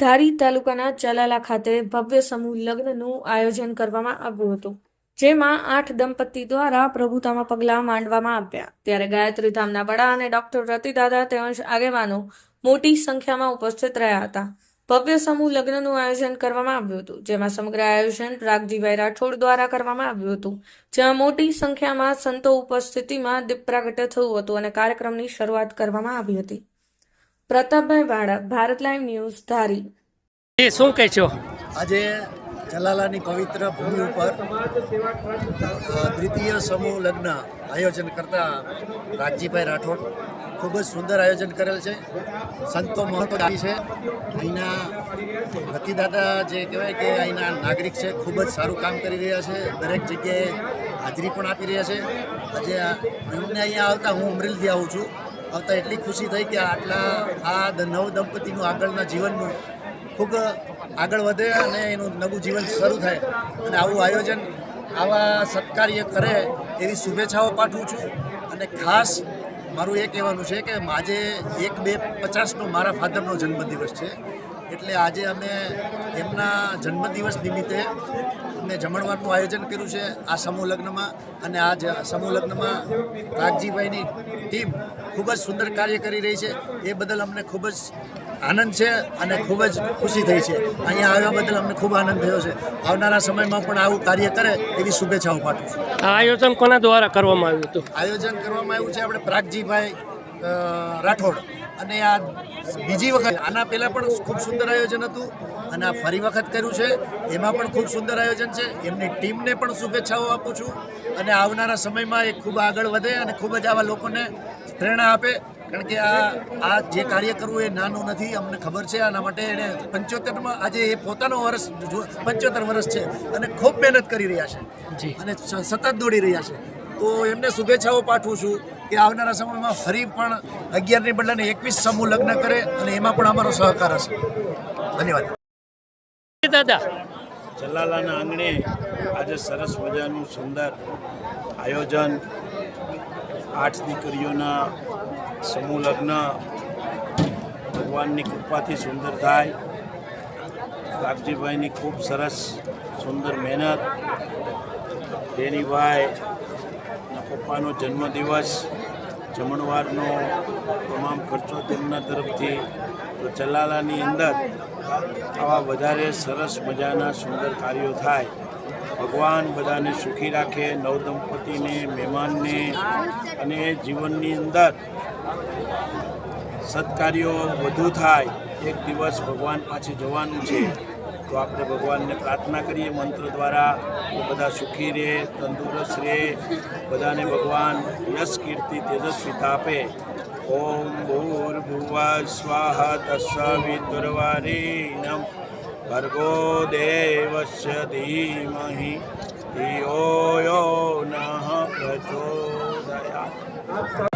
ધારી તાલુકાના ચલાલા ખાતે ભવ્ય સમૂહ લગ્નનું આયોજન કરવામાં આવ્યું હતું, જેમાં આઠ દંપતી દ્વારા પ્રભુતામાં પગલાં માંડવામાં આવ્યા. ત્યારે ગાયત્રી ધામના વડા અને ડોક્ટર રતિદાદા તેમજ આગેવાનો મોટી સંખ્યામાં ઉપસ્થિત રહ્યા હતા. ભવ્ય સમૂહ લગ્નનું આયોજન કરવામાં આવ્યું હતું, જેમાં સમગ્ર આયોજન પ્રાગજીભાઈ રાઠોડ દ્વારા કરવામાં આવ્યું હતું જેમાં મોટી સંખ્યામાં સંતો ઉપસ્થિતિમાં દીપ પ્રાગટ્ય થયું હતું અને કાર્યક્રમની શરૂઆત કરવામાં આવી હતી. પ્રતાપભાઈ વાળા ભારત લાઈવ ન્યૂઝ ધારી. એ શું કહે છો? આજે જલાલાની પવિત્ર ભૂમિ ઉપર દ્વિતીય સમૂહ લગ્ન આયોજન કરતા રાજજીભાઈ રાઠોડ ખૂબ જ સુંદર આયોજન કરેલ છે. સંતો મહત્વની છે. અહીંના રતિદાદા જે કહેવાય કે અહીંના નાગરિક છે ખૂબ જ સારું કામ કરી રહ્યા છે. દરેક જગ્યાએ હાજરી પણ આપી રહ્યા છે. આજે આ- અમને અહીંયા આવતા હું અમરેલીથી આવું છું. આવતા એટલી ખુશી થઈ કે આટલા આ નવ દંપતીનું આગળના જીવનનું ખૂબ આગળ વધે અને એનું નવું જીવન શરૂ થાય અને આવું આયોજન આવા સત્કાર્ય કરે એવી શુભેચ્છાઓ પાઠવું છું. અને ખાસ મારું એ કહેવાનું છે કે આજે એક બે પચાસનો મારા ફાધરનો જન્મદિવસ છે. એટલે આજે અમે એમના જન્મદિવસ નિમિત્તે અમે જમણવારનું આયોજન કર્યું છે આ સમૂહ લગ્નમાં. અને આ સમૂહ લગ્નમાં રાગજીભાઈની ટીમ ખૂબ જ સુંદર કાર્ય કરી રહી છે. એ બદલ અમને ખૂબ જ આનંદ છે અને ખૂબ જ ખુશી થઈ છે. અહીંયા આવ્યા બદલ અમને ખૂબ આનંદ થયો છે. આવનારા સમયમાં પણ આવું કાર્ય કરે એવી શુભેચ્છાઓ પાઠવું છું. આ આયોજન કોના દ્વારા કરવામાં આવ્યું હતું? આયોજન કરવામાં આવ્યું છે આપણે પ્રાગજીભાઈ રાઠોડ. અને આ બીજી વખત આના પહેલાં પણ ખૂબ સુંદર આયોજન હતું અને આ ફરી વખત કર્યું છે. એમાં પણ ખૂબ સુંદર આયોજન છે. એમની ટીમને પણ શુભેચ્છાઓ આપું છું. અને આવનારા સમયમાં એ ખૂબ આગળ વધે અને ખૂબ જ આવા લોકોને પ્રેરણા આપે. કારણ કે આ આ જે કાર્ય કરવું એ નાનું નથી અમને ખબર છે. આના માટે એણે પંચોતેરમાં આજે એ પોતાનો વર્ષ પંચોતેર વર્ષ છે અને ખૂબ મહેનત કરી રહ્યા છે. અને સતત દોડી રહ્યા છે. તો એમને શુભેચ્છાઓ પાઠવું છું. કે આવનારા સમયમાં ફરી પણ અગિયારની બદલાને એકવીસ સમૂહ લગ્ન કરે અને એમાં પણ અમારો સહકાર હશે. ધન્યવાદ. દાદા. જલાલાના આંગણે આજે સરસ મજાનું સુંદર આયોજન આઠ દીકરીઓના સમૂહ લગ્ન ભગવાનની કૃપાથી સુંદર થાય. રાગજીભાઈની ખૂબ સરસ સુંદર મહેનત. ડેનીભાઈ પપ્પાનો જન્મદિવસ, જમણવારનો તમામ ખર્ચો તેમના તરફથી. તો ચલાલાની અંદર આવા વધારે સરસ મજાના સુંદર કાર્યો થાય. ભગવાન બધાને સુખી રાખે, નવદંપતિને, મહેમાનને અને જીવનની અંદર સત્કાર્યો વધુ થાય. એક દિવસ ભગવાન પાસે જવાનું છે. તો આપણે ભગવાનને પ્રાર્થના કરીએ, મંત્ર દ્વારા કે બધા સુખી રહે, તંદુરસ્ત રહે, બધાને ભગવાન યશ, કીર્તિ તેજસ્વીતા આપે ઓમ ભૂર્ભુવા સ્વાહા નમ. ભર્ગો દેવસ્ય ધીમહિ. ધિયો નઃ પ્રચોદયાत्